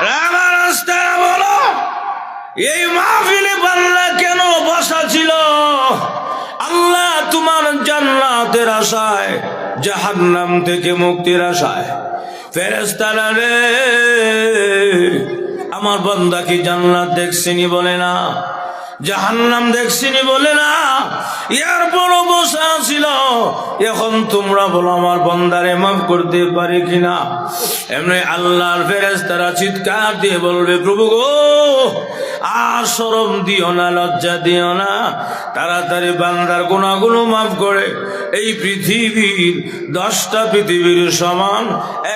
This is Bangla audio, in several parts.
আমার রাস্তারা বলো, এই মাহফিলে বাংলা কেন বসা ছিল? আল্লাহ তোমার জান্নাতের আশায়, জাহান্নাম থেকে মুক্তির আশায়। ফেরেস্তারা রে, আমার বন্দা কি জান্নাত দেখছিনি বলে না? জাহান্নাম দেখছিনি বলে না। ইয়ার বড় বসা ছিল। এখন তোমরা বলো, আমার বন্দারে মাফ করতে পারি কিনা? এমনি আল্লাহর ফেরেস তারা চিৎকার দিয়ে বলবে, প্রভু গো, আর সরম দিও না, লজ্জা দিও না। তাড়াতাড়ি বান্দার গুণাগুলো মাফ করে। এই পৃথিবীর দশটা পৃথিবীর সমান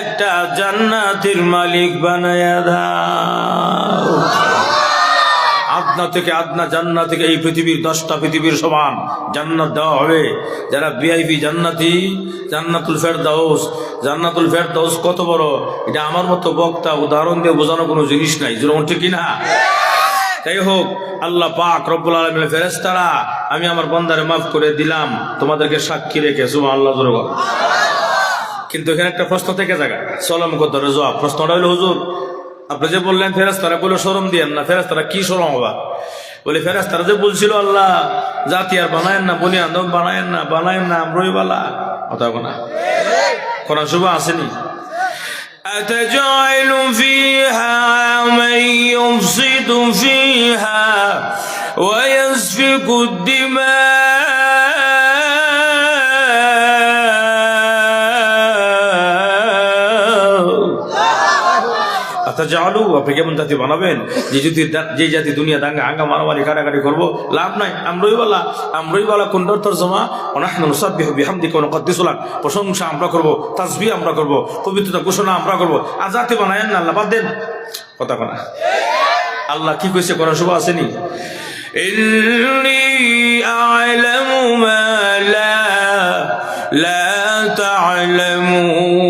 একটা জান্নাতের মালিক বানায়া দাও। আদনা থেকে আদনা, জান্নাত থেকে এই পৃথিবীর দশটা পৃথিবীর সমান। জান্নাত দেওয়া হবে। যারা বিআইপি জান্নাতি, জান্নাতুল ফেরদাউস জান্নাতুল ফেরদাউস কত বড়? এটা আমার মতো বক্তা, উদাহরণ দিয়ে বোঝানো কোনো জিনিস নাই। যেরকম ঠিক কিনা? যাই হোক, আল্লাহ পাক রব্বুল আলমিনের ফেরেস্তারা আমি আমার বন্দারে মাফ করে দিলাম। তোমাদেরকে সাক্ষী রেখে সুমা আল্লাহ কিন্তু এখানে একটা প্রশ্ন থেকে জায়গা। চলম কত জবাব প্রশ্নটা হলো, হুজুর আপনি যে বললেন ফেরেস্তারা বলে সরম দিয়েন না ফেরেস্তারা কি সরম হবা বলে ফেরেস্তারা যে বলছিল আল্লাহ জাতি আর বানায়েন না বলি আন্দোলন বানায়েন না বানায়েন না আমরই বালা কথা না কোরআন শুভ আসেনি أتجعل فيها من يفسد فيها ويسفك الدماء তাজা আলু আপনি কেমন জাতি বানাবেন। যে যদি যে জাতি দুনিয়া দাঙ্গা আঙ্গা মারামারি কাটাকাটি করব, লাভ নাই। আমরইবালা আমরইবালা কুন্ডর তর্জমা অনাহামদি কোন কদ্দিসুলাম প্রশংসা আমরা করব, তাজবি আমরা করব, পবিত্রতা ঘোষণা আমরা করব। আর জাতি বানায়েন না, আল্লাহ বাদ দেন। কথা কথা আল্লাহ কি কইছে? করার শুভ আসেনি আলামু মা লা লা তা'লামুন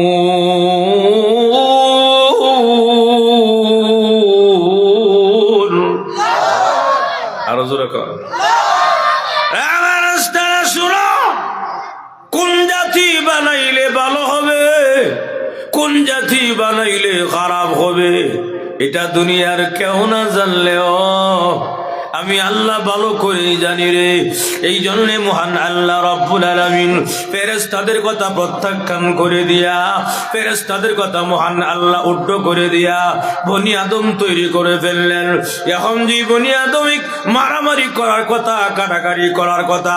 দুনিয়ার কেউ না জানলেও আমি আল্লাহ ভালো করেই জানি রে। এই জন্য মহান আল্লাহ রব্বুল আলমিন ফেরেস্তাদের কথা প্রত্যাখ্যান করে দিয়া ফেরেস্তাদের কথা মহান আল্লাহ উড্ড করে দিয়া বনি আদম তৈরি করে ফেললেন। এখন যে বনি আদমিক মারামারি করার কথা, কাটাকাটি করার কথা,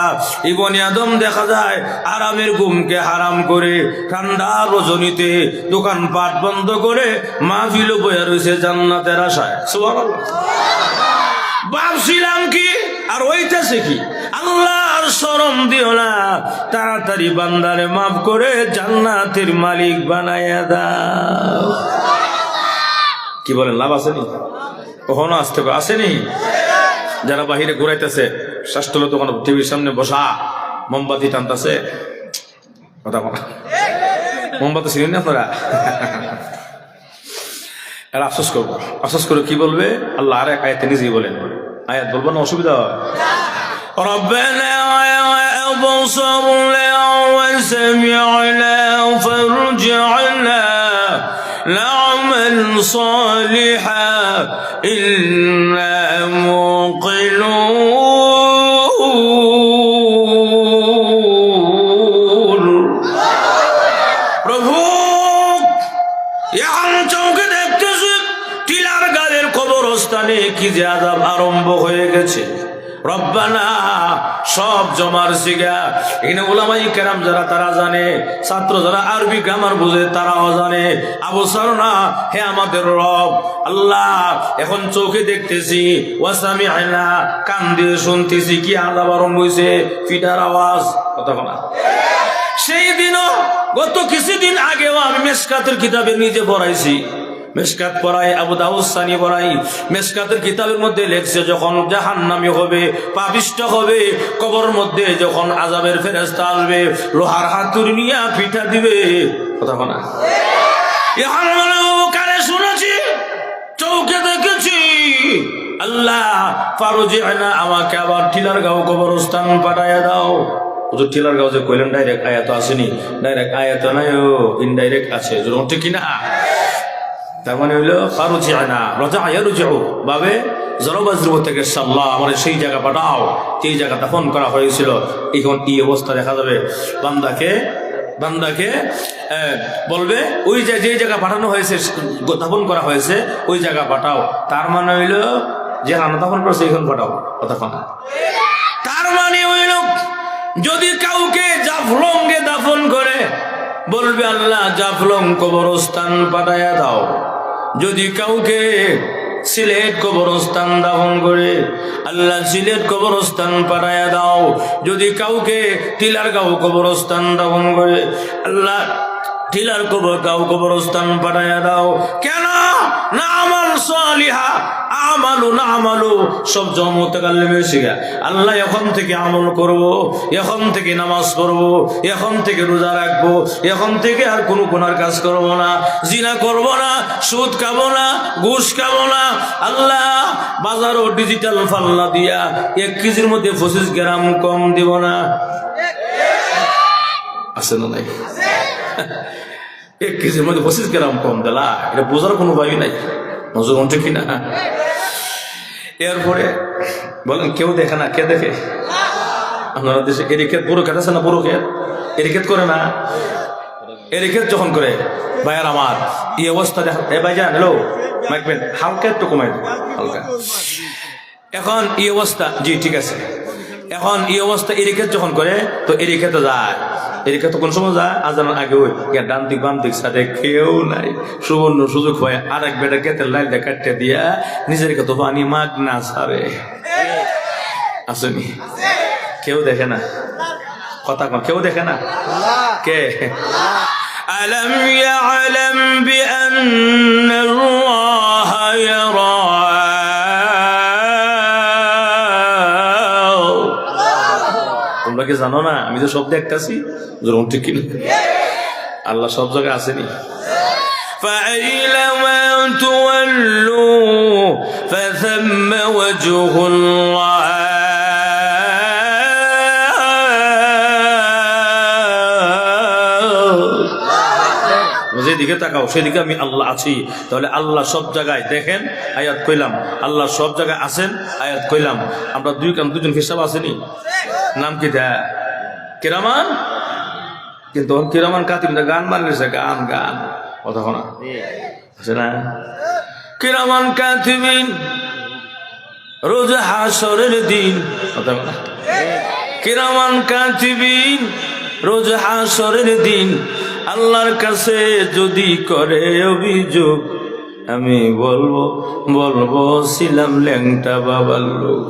এই বনি আদম দেখা যায় আরামের ঘুমকে হারাম করে ঠান্ডা রজনীতে দোকানপাট বন্ধ করে মাহফিল বয়ে রয়েছে জান্নাতের আশায়। ভাবছিলাম কি আর ওইটাছে কি? আল্লাহর শরম দিও না। তাড়াতাড়ি বান্দারে মাফ করে জান্নাতের মালিক বানাইয়া দাও। কি বলেন, লাভ আসেনি কখনো আসতে পারে আসেনি যারা বাহিরে ঘুরাইতেছে ষষ্ঠল দোকান টিভির সামনে বসা, মোমবাতি টানতেছে। কথা বলা। মোমবাতি ছিলেন না আপনারা? এরা আফসোস করব আফসোস করে, কি বলবে? আল্লাহ আর এক আয়াতে নিজেই বলেন। আয়াত বলব না, অসুবিধা হয়। ربنا أبصرنا وسمعنا فارجعنا نعمل صالحا إنا موقنون প্রভু এখন চৌকে দেখতেছি টিলার গালের কবরস্থানে কি যে আজাব আরম্ভ হয়ে গেছে রব্বানা, সব জমার সিগা এখানে ওলামাই কেরাম যারা, তারা জানে। ছাত্র যারা আরবি গ্রামার বুঝে, তারাও জানে। আবসার না, হে আমাদের রব, আল্লাহ, এখন চোখে দেখতেছি ওয়াসামি আয়না কান দিয়ে শুনতেছি, কি আজাব আরম্ভ হয়েছে ফিটার আওয়াজ, কথা বলা। সেই দিনও, গত কিছুদিন আগেও আমি মেসকাতের কিতাবে নিজে পড়াইছি। মেসকাত পড়াই আবু দাউসানি পড়াই মেসকাতের কিতাবের মধ্যে লেখছে, যখন জাহান নামি হবে পাবিষ্ট হবে কবর মধ্যে যখন আজাবের ফেরেস্তা আসবে, লোহার হাতুর নিয়ে পিঠা দিবে। কথা বলা এখন শুনেছি? চৌকে আল্লাহ, ফারুজি আমাকে আবার গাঁও দাও। যে কইলেন, ডাইরেক্ট ডাইরেক্ট আয়াত আছে। ঠিক কিনা? তার মানে হইল ফারুচি আনা রজা আয়া রুজু বাবে জলবাজুর থেকে সাল্লাহ, আমার সেই জায়গা পাঠাও। যেই জায়গা দাফন করা হয়েছিল, এখন এই অবস্থা দেখা যাবে। বান্দাকে বান্দাকে বলবে, ওই যে যে জায়গা পাঠানো হয়েছে, দাফন করা হয়েছে, ওই জায়গা পাঠাও। তার মানে হইল, যে রান্না দাফন করেছে, এখন পাঠাও কতক্ষণ তার মানে হইল, যদি কাউকে জাফলঙ্গে দাফন করে, বলবে, আল্লাহ, জাফলং কবরস্থান পাঠাইয়া দাও। যদি কাউকে সিলেট কবরস্থান দাফন করে আল্লাহ সিলেট কবরস্থান পাঠাইয়া দাও, যদি কাউকে টিলারগাঁও কবরস্থান দাফন করে আল্লাহ টিলার কবর গাও কবরস্থান পাঠাইয়া দাও, কেন না আমাল সালিহা আমালু না আমালু সব জমতে কাল্লে শিখা আল্লাহ এখন থেকে আমল করব এখন থেকে নামাজ পড়ব এখন থেকে রোজা রাখব এখন থেকে আর কোনো গুনার কাজ করব না। জিনা করব না সুদ খাব না ঘুষ খাব না। আল্লাহ বাজারও ডিজিটাল ফাল্লা দিয়া এক কেজির মধ্যে পঁচিশ গ্রাম কম দিব না। আছে না নাই? এক কেজির মধ্যে পঁচিশ গ্রাম কম দিলা এটা বোঝার কোনো ভাবি নাই। নজর ঠিক কিনা? এরপরে বলেন, কেউ দেখে না, কে দেখে? আপনারা দেশে এরিকেট পুরো খেত আছে না পুরো খেত এরিকেট করে না? এরিকেট যখন করে, ভাইয়ার আমার, এই অবস্থা দেখ এ ভাই যান হ্যালো মাইকবেন হালকা একটু কমাই হালকা। এখন এই অবস্থা, জি, ঠিক আছে। এখন এই অবস্থা এরিকেট যখন করে তো এরিকেতে যায় এরিকে তো কোন সময় যায় আজানোর আগে ওই ইয়া ডান দিক বাম দিক সাথে কেউ নাই সুবর্ণ সুযোগ হয় আর এক বেটা কেতের লাইল কাটতে দিয়া নিজের কত পানি মাগ না সারে আসেনি কেউ দেখে না কথা কম কেউ দেখে না কে ألم يعلم بأن الله يراه তোমরা কি জানো না আমি তো সব দেখতেছি যেরকম ঠিক কিনা আল্লাহ সব জায়গায় আসেনি فأينما تولوا فثم وجه الله যেদিকে তাকাও সেদিকে আমি আল্লাহ আছি তাহলে আল্লাহ সব জায়গায় দেখেন আয়াত কইলাম আল্লাহ সব জায়গায় আছেন আয়াত কইলাম আমরা দুই কান দুজন হিসাব আসেনি নাম কি দেয় কিরামান কিন্তু কিরামান কাতিম না, গান বানিয়েছে গান গান। কথা শোনা। আছে না? কিরামান কাতিবিন? রোজ হাসরের দিন। কথা বলা। কিরামান কাতিবিন? রোজ হাসরের দিন। আল্লাহর কাছে যদি করে অভিযোগ, আমি বলব বলব, ছিলাম ল্যাংটা বাবার লোক।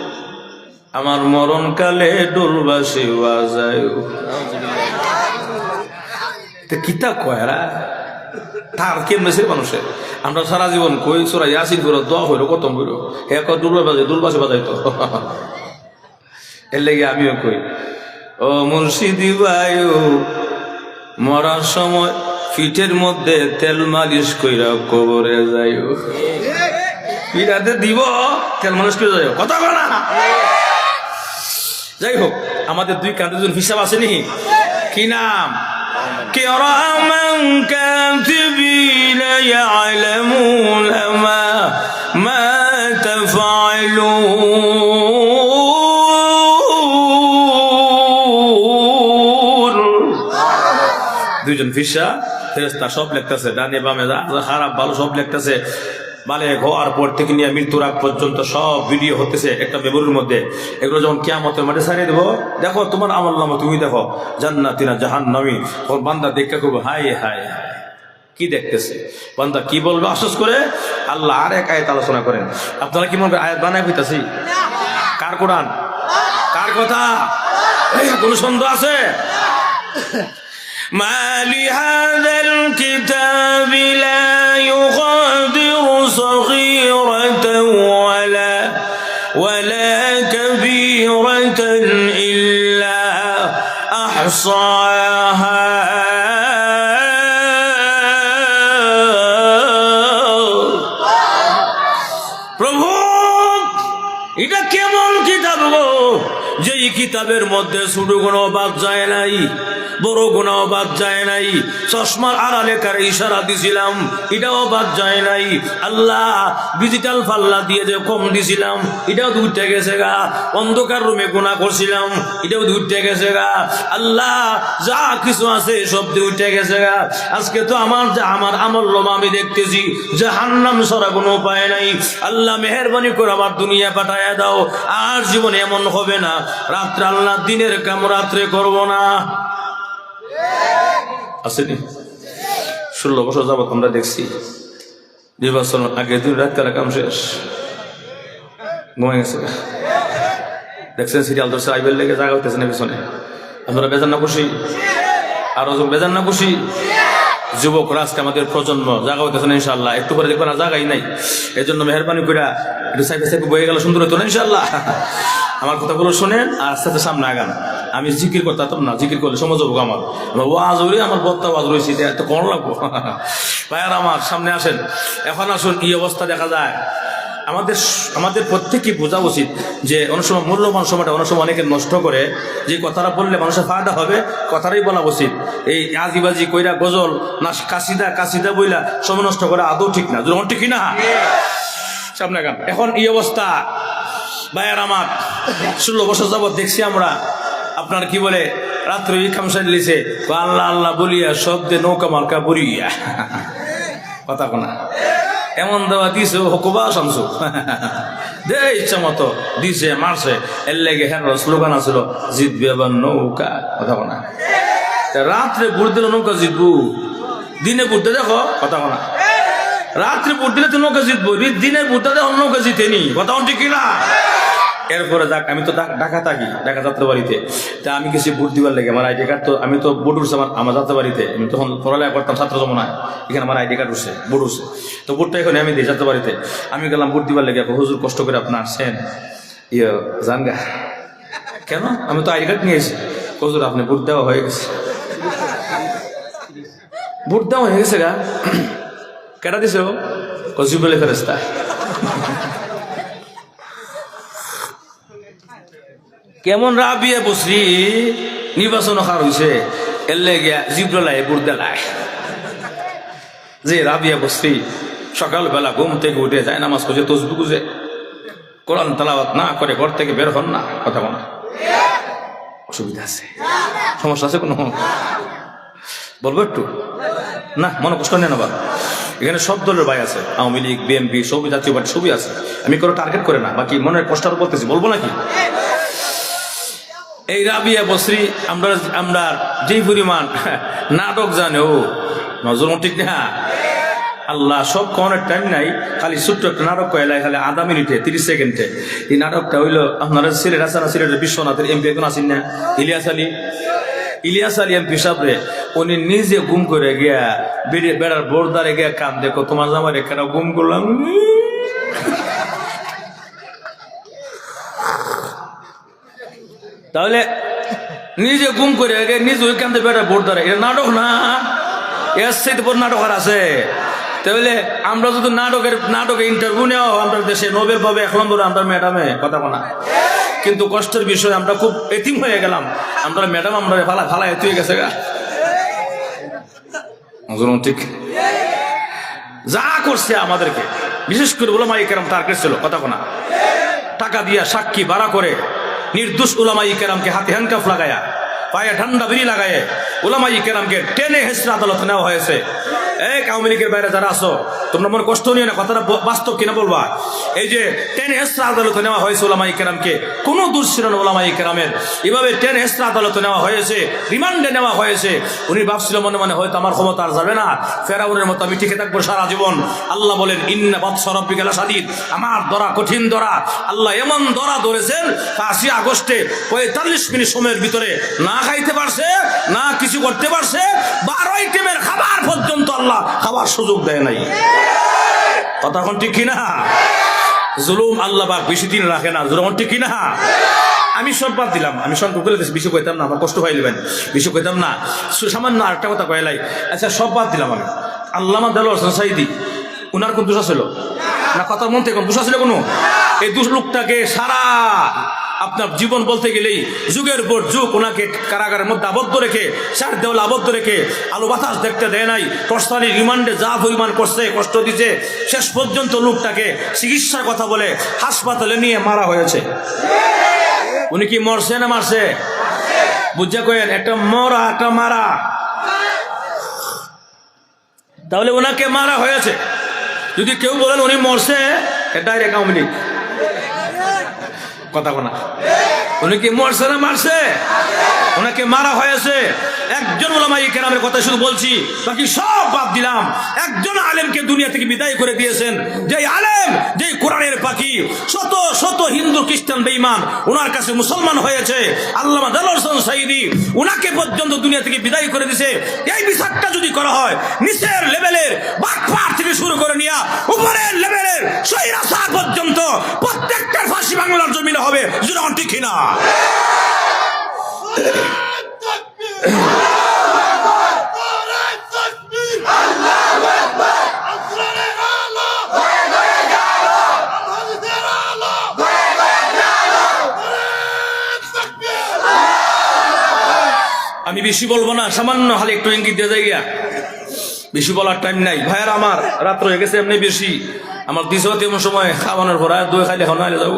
আমার মরণ কালে ডোলবাসী তে কিতা কয় এরা তার কেমনে সে মানুষের আমরা সারা জীবন কই সোরা ইয়াসিন করে দোয়া হইল কতম হইল হে কয় ডুলবা বাজে ডুলবাসে বাজাইতো এর লেগে আমিও কই ও মুর্শিদি বায়ু মরার সময় পিঠের মধ্যে তেল মালিশ কইরা কবরে যাইও। পিঠাতে দিব তেল মালিশ করে যাইও। কথা না যাই হোক আমাদের দুই কান্দের দুজন হিসাব আসেনি কি নাম كراما كاتبين يعلمون ما ما تفعلون দুইজন ফিসা ফেরেস্তা সব লিখতেছে ডানে বামে যা যা খারাপ ভালো সব লিখতেছে মানে হওয়ার পর থেকে নিয়ে মৃত্যুর আগ পর্যন্ত সব ভিডিও হতেছে একটা মেমোরির মধ্যে এগুলো যখন কেয়ামতের মাঠে ছাড়িয়ে দেবো দেখো তোমার আমল নামা তুমি দেখো জান্নাতিনা জাহান নামি তখন বান্দা দেখে করবো হাই হাই হাই কি দেখতেছে বান্দা কি বলবে আশ্বাস করে আল্লাহ আর এক আয়াত আলোচনা করেন আপনারা কি মনে করেন আয়াত বানায় হইতাছি কার কোরআন কার কথা এই, কোনো সন্দেহ আছে ما لهذا الكتاب لا প্রভু এটা কেমন কিতাব গো? যে এই কিতাবের মধ্যে শুধু কোনো বাদ যায় নাই। বড় কোনো বাদ যায় নাই। চশমার আড়ালে কার ইশারা দিছিলাম, এটাও বাদ যায় নাই। আল্লাহ ডিজিটাল পাল্লা দিয়ে যে কম দিছিলাম, এটাও দুইটা গেছে গা। অন্ধকার রুমে গুণা করছিলাম, এটাও দুইটা গেছে গা। আল্লাহ যা কিছু আছে সব দুইটা গেছে গা। আজকে তো আমার যা, আমার আমল লোমা আমি দেখতেছি যে হান্নাম সরা কোনো উপায় নাই। আল্লাহ মেহরবানি করে আমার দুনিয়া পাঠায় দাও, আর জীবনে এমন হবে না। রাত্রে আল্লাহ দিনের কাম রাত্রে করব না। আসেনি ষোলো বছর যাবত আমরা দেখছি নির্বাচন আগে দিন রাত কারা কাম শেষ। ঘুমাই গেছে। দেখছেন সিরিয়াল ধরছে, আইবেল লেগে জায়গা হইতেছে না পিছনে। আপনারা বেজান না খুশি? আরও বেজান না খুশি? যুবকরা আজকে আমাদের প্রজন্ম জায়গা হইতেছে না ইনশাল্লাহ একটু করে দেখবেন জায়গাই নাই। এই জন্য মেহরবানি করে একটু সাইডে সাইডে বয়ে গেল সুন্দর হতো না ইনশাল্লাহ আমার কথাগুলো শোনেন আর আস্তে সামনে আগান। আমি জিকির করতাম না, জিকির করলে সমাজ হব আমার। ওয়াজ হইলে আমার বত্তা ওয়াজ রয়েছে এত কম লাগবো? ভাইয়ার আমার, সামনে আসেন। এখন আসুন, এই অবস্থা দেখা যায়। আমাদের আমাদের প্রত্যেকই বোঝা উচিত যে অনেক সময় মূল্যবান সময়টা অনেক সময় অনেকে নষ্ট করে, যে কথাটা বললে মানুষের ফায়দা হবে, কথাটাই বলা উচিত। এই আজিবাজি কইরা গজল, না কাশিদা কাশিদা বইলা সময় নষ্ট করা আদৌ ঠিক না। যখন ঠিক না? সামনে এখন এই অবস্থা। ভাইয়ার আমার, ষোলো বছর যাবৎ দেখছি আমরা আপনার কি বলে? রাত্রে খামসাই লিছে আল্লাহ আল্লাহ বলিয়া শব্দে নৌকা মার্কা বরিয়া কথা কোনা। এমন দেওয়া দিছে হকুবা শামসু। দে ইচ্ছা মতো দিছে, মারছে। এর লেগে হ্যাঁ স্লোগান আছিল, জিতবে এবার নৌকা। কথা কোনা। রাত্রে বুট দিলে নৌকা জিতবু? দিনে বুটতে দেখো, কথা কোনা। রাত্রে বুট দিলে তো নৌকা জিতবো, দিনে বুটটা দেখো নৌকা জিতেনি। কথা ঠিক কিনা এরপরে যাক, আমি তো ঢাকা- থাকি, ঢাকা যাত্রা বাড়িতে তা আমি কিছু ভোট দিবার লাগে, আমার আইডি কার্ড তো আমি তো বুট উঠছে আমার আমার যাত্রা বাড়িতে আমি তখন পড়ালেখা করতাম, ছাত্র জমনায়। এখানে আমার আইডি কার্ড উঠছে বুট উঠছে। তো বুটটা এখন আমি দিই যাত্রা বাড়িতে আমি গেলাম ভোট দিবার লেগে হুজুর কষ্ট করে আপনি আসছেন? ইয়ে জানগা। কেন? আমি তো আইডি কার্ড নিয়েছি হুজুর, আপনি ভোট দেওয়া হয়ে গেছে। ভোট দেওয়া হয়ে গেছে গা। কেটা দিছে কজিবলে ফেরেস্তা কেমন রাবিয়ে বসরি? নির্বাচন খার হইছে এলে গিয়া জিব্রলায় বুরদেলায় যে রাবিয়া বসরি সকালবেলা ঘুম থেকে উঠে যায়, নামাজ খুঁজে তসবু খুঁজে। কোরআন তালাবাত না করে, ঘর থেকে বের হন না, কথা বলা। অসুবিধা আছে। সমস্যা আছে কোনো? বলব একটু? না, মনে কষ্ট নেন আবার এখানে সব দলের ভাই আছে। আওয়ামী লীগ, বিএনপি সবই জাতীয় পার্টি, সবই আছে। আমি কোনো টার্গেট করে না, বাকি মনের কষ্টার বলতেছি। বলব নাকি? এই রাবিয়া বসরি, আমরা আমরা যেই পরিমাণ নাটক জানে, ও, নজর ঠিক না? আল্লাহ, সব খাওয়ানোর টাইম নাই, খালি ছোট্ট একটা নাটক কয়লাই খালি আধা মিনিটে, তিরিশ সেকেন্ডে। এই নাটকটা হইল আপনারা সিলেট আসানা সিলেটের বিশ্বনাথের এমপি এখন আসেন না? ইলিয়াস আলী। ইলিয়াস আলী এমপি সাহেবরে, উনি নিজে গুম করে গিয়া বেড়ে বেড়ার বোরদারে গিয়া কাম দেখো তোমার জামার এখানে গুম করলাম? তাহলে নিজে গুম করে আগে নিজে ওইখান থেকে বেটা ভোট ধরে। এটা নাটক না। এর সাথে বড় নাটক আর আছে। তাহলে আমরা যদি নাটকের নাটকে ইন্টারভিউ নেওয়া আমরা দেশে নোবেল পাবে, এক নম্বর আমরা ম্যাডামে কথা বলা। কিন্তু কষ্টের বিষয়, আমরা খুব এতিম হয়ে গেলাম। আমরা ম্যাডাম আমরা ফালা ফালা এত হয়ে গেছে গা। ঠিক। যা করছে আমাদেরকে, বিশেষ করে বলে মাই কেরাম টার্গেট ছিল, কথা কোনা টাকা দিয়া সাক্ষী ভাড়া করে নির্দোষ উলামাই কেরামকে হাতে হ্যান্ডকাফ লাগায়া, পায়ে ঠান্ডা বিড়ি লাগায় উলামাই কেরামকে টেনে হেসরা আদালত নেওয়া হয়েছে। এক আওয়ামী লীগের বাইরে যারা আসো তোমরা মনে কষ্ট নিয়ে না, কথাটা বাস্তব কিনা বলবা? এই যে টেনে হেসরা আদালতে নেওয়া হয়েছে ওলামাই কেরামকে, কোনো দোষ ছিল না ওলামাই কেরামের। এভাবে টেনে হেসরা আদালতে নেওয়া হয়েছে, রিমান্ডে নেওয়া হয়েছে। উনি ভাবছিল মনে মনে, হয়তো আমার ক্ষমতা আর যাবে না। ফেরাউনের মতো আমি টিকে থাকব সারা জীবন। আল্লাহ বলেন, ইন্না বাদশরব্বি গেলা সাদিদ আমার দরা কঠিন দরা। আল্লাহ এমন দরা ধরেছেন, পাঁচই আগস্টে পঁয়তাল্লিশ মিনিট সময়ের ভিতরে না খাইতে পারছে, না কিছু করতে পারছে আইটেমের খাবার পর্যন্ত আল্লাহ খাবার সুযোগ দেয় নাই। কথা এখন ঠিক কিনা? জুলুম আল্লাহ পাক বেশি দিন রাখে না। জুলুম ঠিক কিনা? আমি সব বাদ দিলাম। আমি সব করে বেশি কইতাম না, আমার কষ্ট হয়ে নেবেন বেশি কইতাম না। সামান্য আরেকটা কথা কয়লাই আচ্ছা সব বাদ দিলাম আমি। আল্লামা দেল সাইদি উনার কোন দোষা ছিল না, কথার মন থেকে দোষা ছিল কোনো? এই দুষ লোকটাকে সারা আপনার জীবন বলতে গেলেই যুগের পর যুগ ওনাকে কারাগারের মধ্যে আবদ্ধ রেখে, সার দেওয়াল আবদ্ধ রেখে, আলো বাতাস দেখতে দেয় নাই। টর্সারি রিমান্ডে যা পরিমাণ করছে, কষ্ট দিছে, শেষ পর্যন্ত লোকটাকে চিকিৎসার কথা বলে হাসপাতালে নিয়ে মারা হয়েছে। উনি কি মরছে না মারছে? বুঝা কয়েন, একটা মরা, একটা মারা। তাহলে ওনাকে মারা হয়েছে। যদি কেউ বলেন উনি মরছে আওয়ামী লীগ। কথা বলা উনি কি মরছে না মারছে? ওনাকে মারা হয়েছে। একজন ওলামাই কেরামের কথা শুধু বলছি, বাকি সব বাদ দিলাম। একজন আলেমকে দুনিয়া থেকে বিদায় করে দিয়েছেন। যে আলেম যে কোরআনের পাখি, শত শত হিন্দু খ্রিস্টান বেঈমান ওনার কাছে মুসলমান হয়েছে। আল্লামা দালরসন সাইদি ওনাকে পর্যন্ত দুনিয়া থেকে বিদায় করে দিছে। এই বিচারটা যদি করা হয়, নিচের লেভেলের বাটপার থেকে শুরু করে নিয়া, উপরের লেভেলের সৈরাসা পর্যন্ত প্রত্যেকটার ফাঁসি বাংলার জমিনে হবে। যেটা ঠিক কিনা। আমি বেশি বলব না, সামান্য হালে একটু ইঙ্গিত দিয়ে যাই। বেশি বলার টাইম নাই। ভাইয়ার আমার রাত্র হয়ে গেছে এমনি বেশি। আমার দিশ তেমন সময় খাওয়ানোর আর দই খাইলে এখন যাব।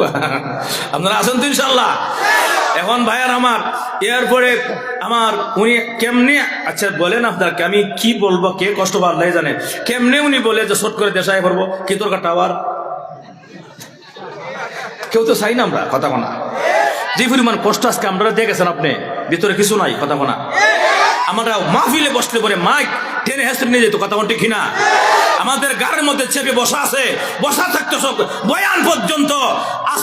আপনারা আছেন তো ইনশাল্লাহ? এখন ভাইয়ার আমার, এরপরে আমার, উনি কেমনে আচ্ছা বলেন আপনাকে, আমি কি বলব, কে কষ্ট পারলাই জানে। কেমনে উনি বলে যে শোট করে দেশায় করব, কি তোর টাওয়ার? কেউ তো চাই না আমরা, কথা কোনা যে পরিমাণ কষ্ট আজকে আমরা দেখেছেন আপনি, ভিতরে কিছু নাই, কথা কোনা আমরা মাহফিলে বসতে পরে মাইক টেনে হেসে নিয়ে যেত, কথা ঠিক কিনা? আমাদের গাড়ির মধ্যে চেপে বসা আছে, বসা থাকতো সব, বয়ান পর্যন্ত।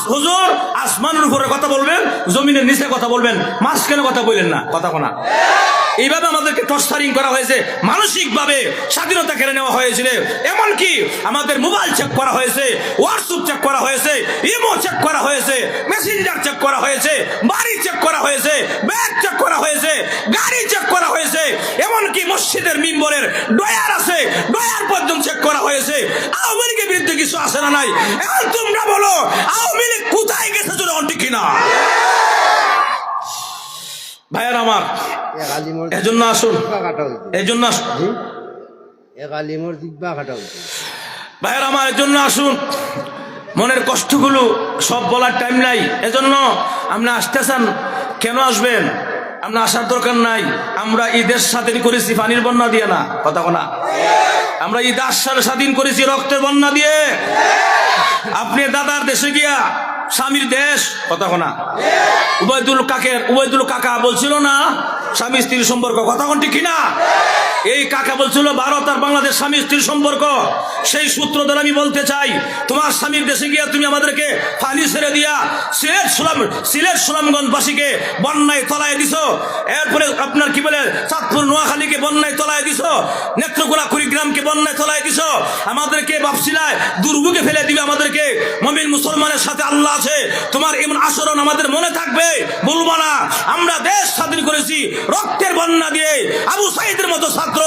হুজুর, আসমানের উপরে কথা বলবেন, জমিনের নিচে কথা বলবেন, মাঝখানে কথা বললেন না। কথা কোনা। এইভাবে আমাদেরকে টর্চারিং করা হয়েছে, মানসিকভাবে স্বাধীনতা কেড়ে নেওয়া হয়েছিল। এমনকি আমাদের মোবাইল চেক করা হয়েছে হোয়াটসঅ্যাপ চেক করা হয়েছে ইমো চেক করা হয়েছে মেসেঞ্জার চেক করা হয়েছে, বাড়ি চেক করা হয়েছে ব্যাগ চেক করা হয়েছে, গাড়ি চেক করা হয়েছে। এমনকি মসজিদের মিম্বরের ডয়ার আছে ডয়ার পর্যন্ত চেক করা হয়েছে। আওয়ামী লীগের বিরুদ্ধে কিছু আসে না নাই। এখন তোমরা বলো, আওয়ামী লীগ কোথায় গেছে যদি অন্টি কিনা? ভাইয়ার আমার। এজন্য আসুন। এজন্য ভাইয়ের আমার জন্য আসুন। মনের কষ্টগুলো সব বলার টাইম নাই। এজন্য আপনি আসতেছেন কেন আসবেন? আপনার আসার দরকার নাই। আমরা ঈদের স্বাধীন করেছি পানির বন্যা দিয়ে না। কথা কোনা। আমরা ঈদ আসার স্বাধীন করেছি রক্তের বন্যা দিয়ে। আপনি দাদার দেশে গিয়া স্বামীর দেশ? কথা কোনা। উবায়দুল কাকের উবায়দুল কাকা বলছিল না স্বামী স্ত্রীর সম্পর্ক। কথা কোন ঠিক কিনা? এই কাকা বলছিল, ভারত আর বাংলাদেশ স্বামী স্ত্রীর সম্পর্ক। সেই সূত্র ধরে আমি বলতে চাই, তোমার স্বামীর দেশে গিয়া তুমি আমাদেরকে ফালি ছেড়ে দিয়া সিলেট সুলাম সিলেট সুলামগঞ্জবাসীকে বন্যায় তলায় দিছ। এরপরে আপনার কি বলে, চাঁদপুর, নোয়াখালীকে বন্যায় তলায় দিছ, নেত্রকোনা, কুড়িগ্রামকে বন্যায় তলায় দিছ। আমাদেরকে বাপসিলায় দুর্ভোগে ফেলে দিবে আমাদেরকে। মমিন মুসলমানের সাথে আল্লাহ আছে। তোমার এমন আচরণ আমাদের মনে থাকবে। বলব না, আমরা দেশ স্বাধীন করেছি রক্তের বন্যা দিয়ে। আবু সাইদের মতো ছাত্র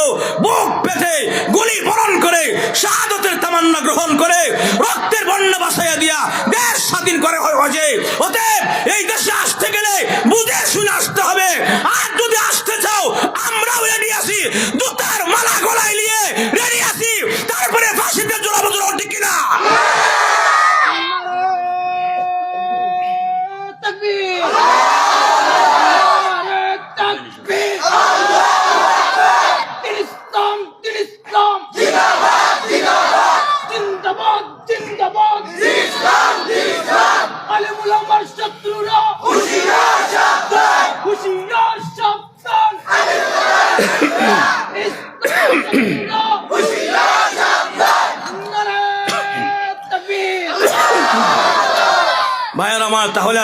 বুক পেতে গুলি বরণ করে, শাহাদতের তামান্না গ্রহণ করে, রক্তের বন্যা বাসাইয়া দিয়া দেশ স্বাধীন করে হয়েছে অতএব এই দেশে আসতে গেলে বুঝে শুনে আসতে হবে। আর যদি আসতে চাও, আমরাও রেডি আছি। জুতার মালা গলায় নিয়ে রেডি আছি। তারপরে ফাঁসিতে জোড়া ঠিক কিনা?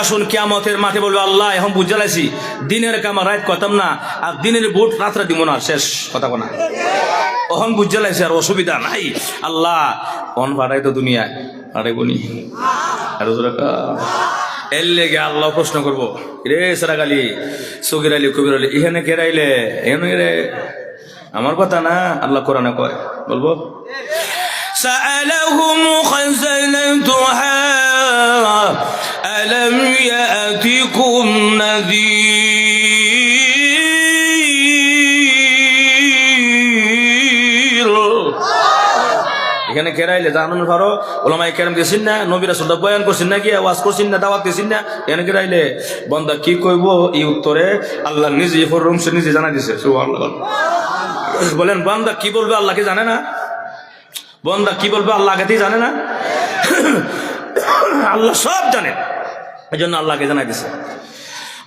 আসুন কিয়ামতের মাঠে বলবে আল্লাহ এখন বুঝে লাইছি দিনের কামা রাত কতাম না আর দিনের বুট রাত্রে দিব না শেষ কথা কোনা অহন বুঝে লাইছি আর অসুবিধা নাই আল্লাহ অন পাঠাই তো দুনিয়ায় পাঠাই বনি আর এর লেগে আল্লাহ প্রশ্ন করবো রে সারাক আলী সগির আলী কবির আলী এখানে কেরাইলে এখানে রে আমার কথা না আল্লাহ কোরআনে কয় বলবো سألهم خزنتها ألم يأتكم نذير এখানে কেরাইলে জানানো পারো ওলামাই কেরাম দিয়েছেন না নবীরা সুদ্ধা বয়ান করছেন না কি আওয়াজ করছেন না দাওয়াত দিয়েছেন না এখানে কেরাইলে বন্দা কি কইব এই উত্তরে আল্লাহ নিজে ফরম সে নিজে জানা দিছে সুবহানাল্লাহ। বলেন বান্দা কি বলবে আল্লাহকে জানে না বন্দা কি বলবে আল্লাহকে জানে না আল্লাহ সব জানে এই জন্য আল্লাহকে জানাই দিছে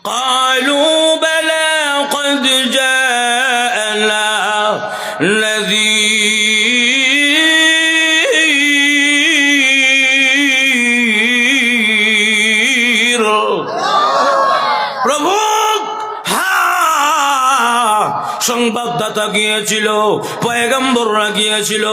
قالوا بلى قد جاءنا نذير প্রভু হ্যাঁ সংবাদদাতা গিয়েছিল পয়গম্বররা গিয়েছিল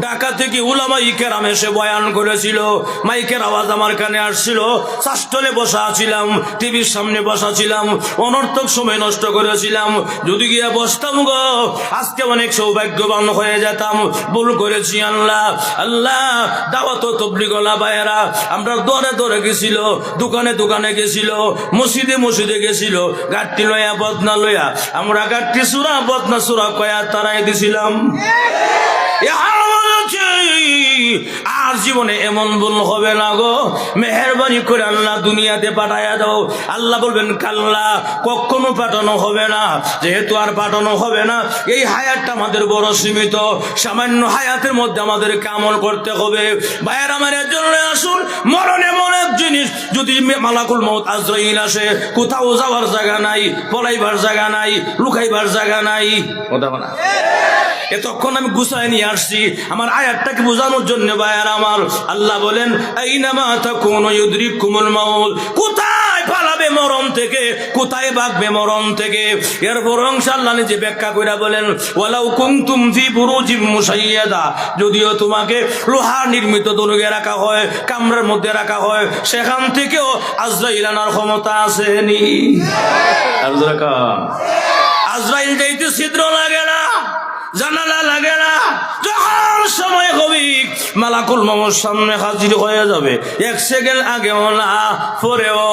ঢাকা থেকে উলামাই কেরাম এসে বয়ান করেছিল। মাইকের আওয়াজ আমার কানে আসছিল। শাস্তলে বসা ছিলাম, টিভির সামনে বসা ছিলাম, অনর্থক সময় নষ্ট করেছিলাম। যদি গিয়ে বসতাম গো, আজকে অনেক সৌভাগ্যবান হয়ে যেতাম। ভুল করেছি আল্লাহ আল্লাহ, দাওয়াত তবলিগলা বায়েরা আমরা দরে দরে গেছিল, দোকানে দোকানে গেছিল, মসজিদে মসজিদে গেছিল। গাঠটি লয়া, বদনা লয়া। আমরা গাঠটি সুরা, বদনা সুরা কয়া তারাই দিছিলাম। আর জীবনে এমন ভুল হবে না গো। মেহরবানি করে আল্লাহ দুনিয়াতে পাঠাইয়া দাও। আল্লাহ বলবেন, কাল্লা, কখনো পাঠানো হবে না। যেহেতু আর পাঠানো হবে না, এই হায়াতটা আমাদের বড় সীমিত। সামান্য হায়াতের মধ্যে আমাদের কামল করতে হবে। ভাইয়ের আমার আসুন, মরণ এমন এক জিনিস, যদি মালাকুল মত আসে, কোথাও যাওয়ার জায়গা নাই, পলাইবার জায়গা নাই, লুকাইবার জায়গা নাই। কথা বলা। এতক্ষণ আমি গুছায় নিয়ে আসছি। আমার আয়াতটাকে বোঝানোর জন্য ভাইয়ার আমার। আল্লাহ বলেন এই নামা কোন ইউদ্রিক কুমল মাউল কোথায় পালাবে মরণ থেকে? কোথায় মরণ থেকে? এরপর নিজে ব্যাখ্যা করে বলেন ওয়ালাউ কুনতুম ফি বুরুজিম মুসাইয়াদা যদিও তোমাকে লোহা নির্মিত দলুগে রাখা হয় কামরার মধ্যে রাখা হয় সেখান থেকেও আজরাইল আনার ক্ষমতা আসেনি। আজরাইল যাইতে ছিদ্র লাগে না। জানালা লাগে না। যখন সময় হবি, মালাকুল মামুর সামনে হাজির হয়ে যাবে। এক সেকেন্ড আগেও না, পরেও।